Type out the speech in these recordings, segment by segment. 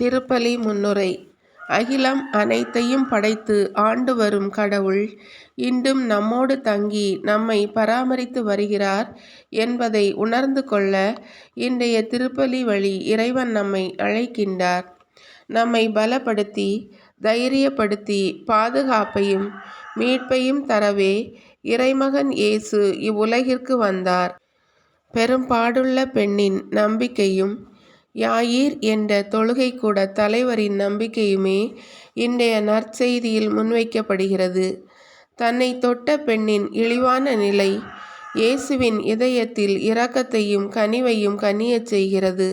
திருப்பலி முன்னுரை. அகிலம் அனைத்தையும் படைத்து ஆண்டு வரும் கடவுள் இன்றும் நம்மோடு தங்கி நம்மை பராமரித்து வருகிறார் என்பதை உணர்ந்து கொள்ள இன்றைய திருப்பலி வழி இறைவன் நம்மை அழைக்கின்றார். நம்மை பலப்படுத்தி தைரியப்படுத்தி பாதுகாப்பையும் மீட்பையும் தரவே இறைமகன் இயேசு இவ்வுலகிற்கு வந்தார். பெரும்பாடுள்ள பெண்ணின் நம்பிக்கையும் யாயிர் என்ற தொழுகைக்கூட தலைவரின் நம்பிக்கையுமே இன்றைய நற்செய்தியில் முன்வைக்கப்படுகிறது. தன்னை தொட்ட பெண்ணின் இழிவான நிலை இயேசுவின் இதயத்தில் இரக்கத்தையும் கனிவையும் கனியச் செய்கிறது.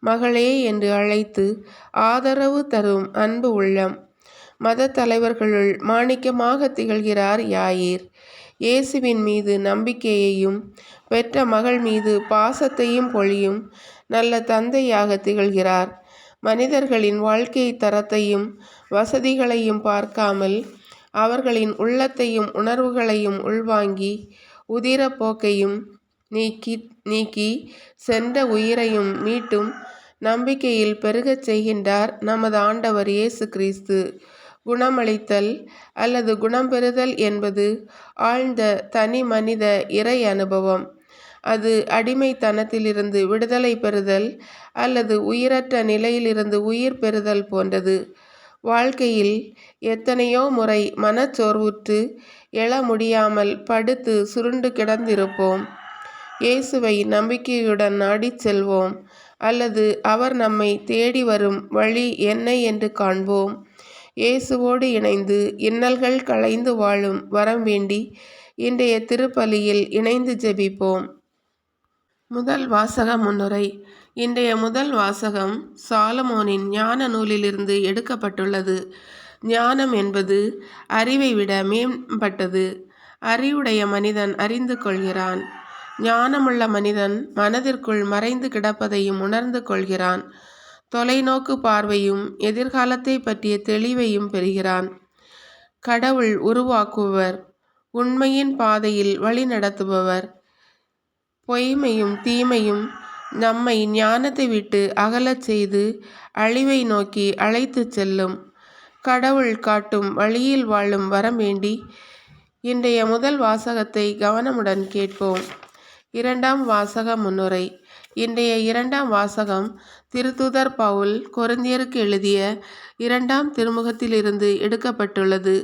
மகளே என்று அழைத்து ஆதரவு தரும் அன்பு உள்ளம் மத தலைவர்களுள் மாணிக்கமாக திகழ்கிறார் யாயீர். இயேசுவின் மீது நம்பிக்கையையும் பெற்ற மகள் மீது பாசத்தையும் பொழியும் நல்ல தந்தையாக திகழ்கிறார். மனிதர்களின் வாழ்க்கை தரத்தையும் வசதிகளையும் பார்க்காமல் அவர்களின் உள்ளத்தையும் உணர்வுகளையும் உள்வாங்கி உதிர போக்கையும் நீக்கி நீக்கி சென்ற உயிரையும் மீட்டும் நம்பிக்கையில் பெருகச் செய்கின்றார் நமது ஆண்டவர் இயேசு கிறிஸ்து. குணமளித்தல் அல்லது குணம் பெறுதல் என்பது ஆழ்ந்த தனி மனித இறை அனுபவம். அது அடிமைத்தனத்திலிருந்து விடுதலை பெறுதல் அல்லது உயிரற்ற நிலையிலிருந்து உயிர் பெறுதல் போன்றது. வாழ்க்கையில் எத்தனையோ முறை மனச்சோர்வுற்று எழ முடியாமல் படுத்து சுருண்டு கிடந்திருப்போம். இயேசுவை நம்பிக்கையுடன் நாடிச் செல்வோம் அல்லது அவர் நம்மை தேடி வரும் வழி என்ன என்று காண்போம். இயேசுவோடு இணைந்து இன்னல்கள் களைந்து வாழும் வரம் வேண்டி இன்றைய திருப்பலியில் இணைந்து ஜெபிப்போம். முதல் வாசக முன்னுரை. இன்றைய முதல் வாசகம் சாலமோனின் ஞான நூலிலிருந்து எடுக்கப்பட்டுள்ளது. ஞானம் என்பது அறிவை விட மேம்பட்டது. அறிவுடைய மனிதன் அறிந்து கொள்கிறான். ஞானமுள்ள மனிதன் மனதிற்குள் மறைந்து கிடப்பதையும் உணர்ந்து கொள்கிறான். தொலைநோக்கு பார்வையும் எதிர்காலத்தை பற்றிய தெளிவையும் பெறுகிறான். கடவுள் உருவாக்குபவர் உண்மையின் பாதையில் வழிநடத்துபவர் பொய்மையும் தீமையும் நம்மை ஞானத்தை விட்டு அகலச் செய்து அழிவை நோக்கி அழைத்துச் செல்லும். கடவுள் காட்டும் வழியில் வாழும் வரம் வேண்டி இன்றைய முதல் வாசகத்தை கவனமுடன் கேட்போம். இரண்டாம் வாசக முன்னுரை. இன்றைய இரண்டாம் வாசகம் திருத்துதர் பவுல் கொரிந்தியருக்கு எழுதிய இரண்டாம் திருமுகத்திலிருந்து எடுக்கப்பட்டுள்ளது.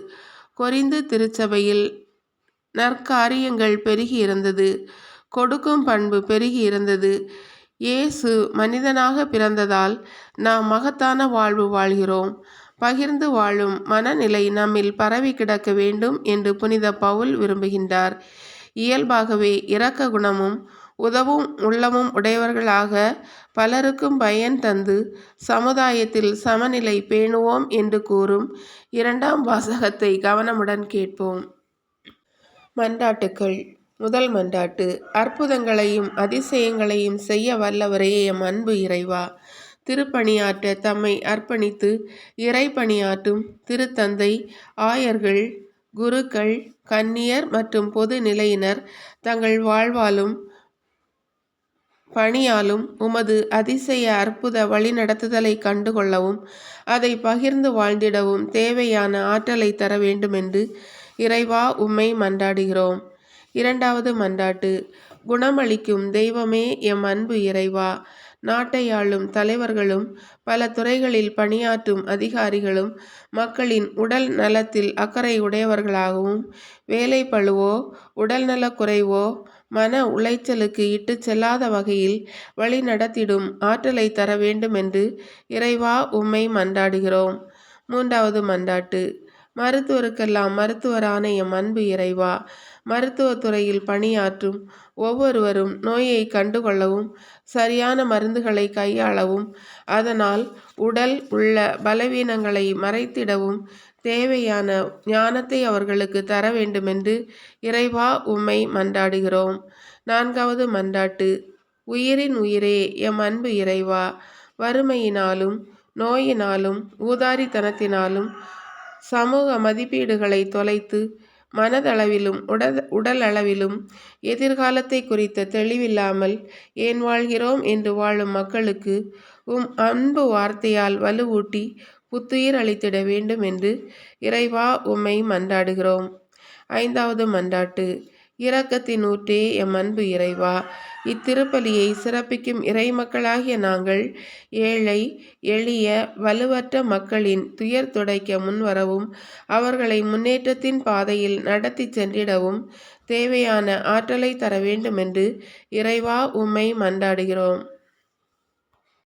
கொரிந்து திருச்சபையில் நற்காரியங்கள் பெருகி இருந்தது. கொடுக்கும் பண்பு பெருகி இருந்தது. இயேசு மனிதனாக பிறந்ததால் நாம் மகத்தான வாழ்வு வாழ்கிறோம். பகிர்ந்து வாழும் மனநிலை நம்மில் பரவி கிடக்க வேண்டும் என்று புனித பவுல் விரும்புகின்றார். இயல்பாகவே இரக்க குணமும் உதவும் உள்ளமும் உடையவர்களாக பலருக்கும் பயன் தந்து சமுதாயத்தில் சமநிலை பேணுவோம் என்று கூறும் இரண்டாம் வாசகத்தை கவனமுடன் கேட்போம். மன்றாட்டுக்கள். முதல் மன்றாட்டு. அற்புதங்களையும் அதிசயங்களையும் செய்ய வல்லவரே எம் அன்பு இறைவா. திருப்பணியாற்ற தம்மை அர்ப்பணித்து இறைப்பணியாற்றும் திருத்தந்தை ஆயர்கள் குருக்கள் கன்னியர் மற்றும் பொது நிலையினர் தங்கள் வாழ்வாலும் பணியாலும் உமது அதிசய அற்புத வழிநடத்துதலை கண்டுகொள்ளவும் அதை பகிர்ந்து வாழ்ந்திடவும் தேவையான ஆற்றலை தர வேண்டுமென்று இறைவா உம்மை மன்றாடுகிறோம். இரண்டாவது மன்றாட்டு. குணமளிக்கும் தெய்வமே எம் அன்பு இறைவா. நாட்டை ஆளும் தலைவர்களும் பல துறைகளில் பணியாற்றும் அதிகாரிகளும் மக்களின் உடல் நலத்தில் அக்கறை உடையவர்களாகவும் வேலை பழுவோ உடல்நலக் குறைவோ மன உளைச்சலுக்கு இட்டு செல்லாத வகையில் வழி நடத்திடும் ஆற்றலை தர வேண்டுமென்று இறைவா உம்மை மன்றாடுகிறோம். மூன்றாவது மன்றாட்டு. மருத்துவருக்கெல்லாம் மருத்துவரான எம் அன்பு இறைவா. மருத்துவத்துறையில் பணியாற்றும் ஒவ்வொருவரும் நோயை கண்டுகொள்ளவும் சரியான மருந்துகளை கையாளவும் அதனால் உடல் உள்ள பலவீனங்களை மறைத்திடவும் தேவையான ஞானத்தை அவர்களுக்கு தர வேண்டுமென்று இறைவா உம்மை மன்றாடுகிறோம். நான்காவது மன்றாட்டு உயிரின் உயிரே எம் அன்பு இறைவா. வறுமையினாலும் நோயினாலும் ஊதாரித்தனத்தினாலும் சமூக மதிப்பீடுகளை தொலைத்து மனதளவிலும் உடல் உடலளவிலும் எதிர்காலத்தை குறித்த தெளிவில்லாமல் ஏன் வாழ்கிறோம் என்று வாழும் மக்களுக்கு உம் அன்பு வார்த்தையால் வலுவூட்டி புத்துயிர் அளித்திட வேண்டும் என்று இறைவா உம்மை மன்றாடுகிறோம். ஐந்தாவது மன்றாட்டு இரக்கத்தின் ஊற்றே எம் அன்பு இறைவா. இத்திருப்பலியை சிறப்பிக்கும் இறைமக்களாகிய நாங்கள் ஏழை எளிய வலுவற்ற மக்களின் துயர் துடைக்க முன்வரவும் அவர்களை முன்னேற்றத்தின் பாதையில் நடத்தி சென்றிடவும் தேவையான ஆற்றலை தர வேண்டுமென்று இறைவா உம்மை மன்றாடுகிறோம்.